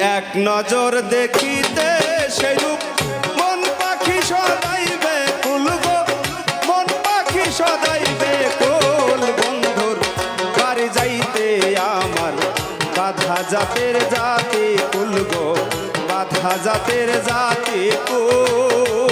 এক নজর দেখিতে সেরূপ মন পাখি সদাইবে কুলব মন পাখি সদাইবে কোল বন্ধুর। বাড়ি যাইতে আমার বাধা জাতের জাতি কুলব বাধা জাতের জাতি কুল।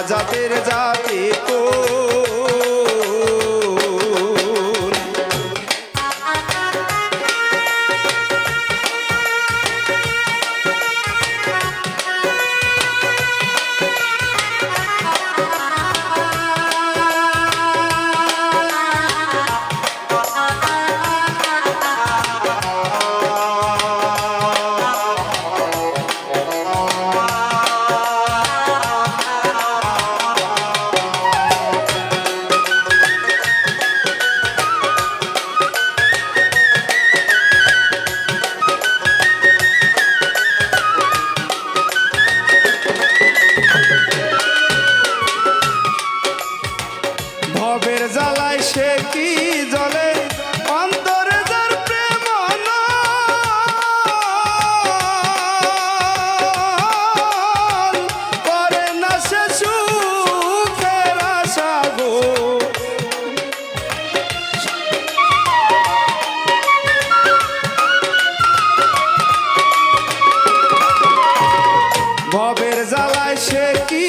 বাধা জাতের ভবের জ্বালায় সে কি জলে অন্তরে যার প্রেম করে না সে সুখের আশা গো। ভবের জ্বালায় সে কি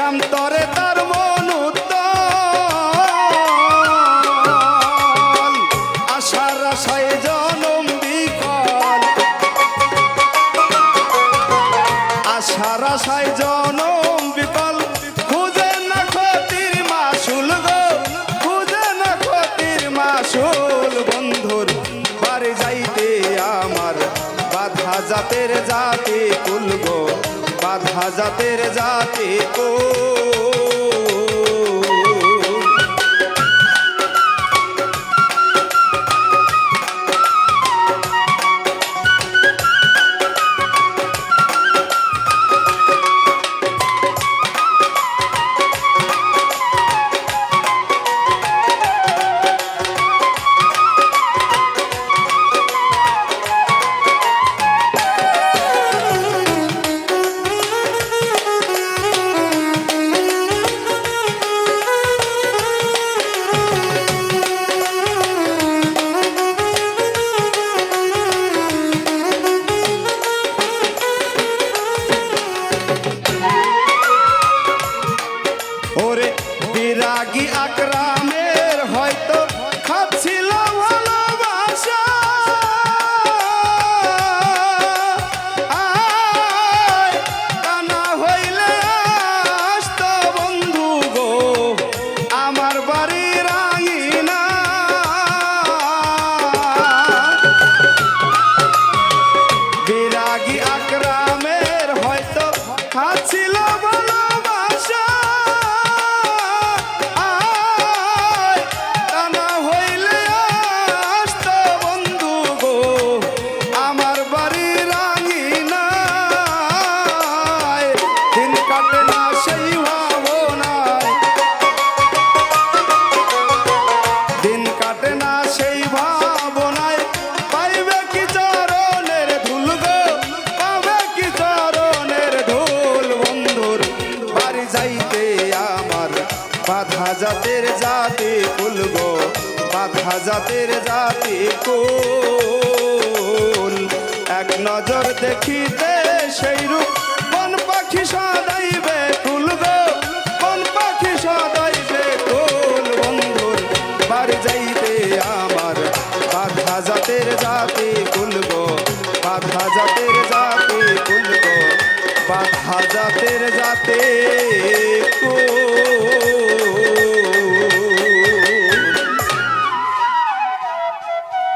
শ্যামতরে তার মন উত্তল আশার আশায় জনম বিকল। আশার আশায় জনম বিকল। খুঁজে না ক্ষতির মাসুল গো। খুঁজে না ক্ষতির মাসুল বন্ধুর। বাড়ি যাইতে আমার বাধা জাতের জাতি কুলব বাধা জাতের যাইতে আমার। বাধা জাতের জাতি গো, বাধা জাতের জাতি কুল এক নজর দেখিতে সেই রূপ কোন পাখি সদাইবে কুল গো কোন পাখি সদাইবে কুল বন্ধুর বাড়ি যাইতে আমার, বাধা জাতের জাতি কুলগো বাধা জাতের বাধা জাতের জাতে কুল।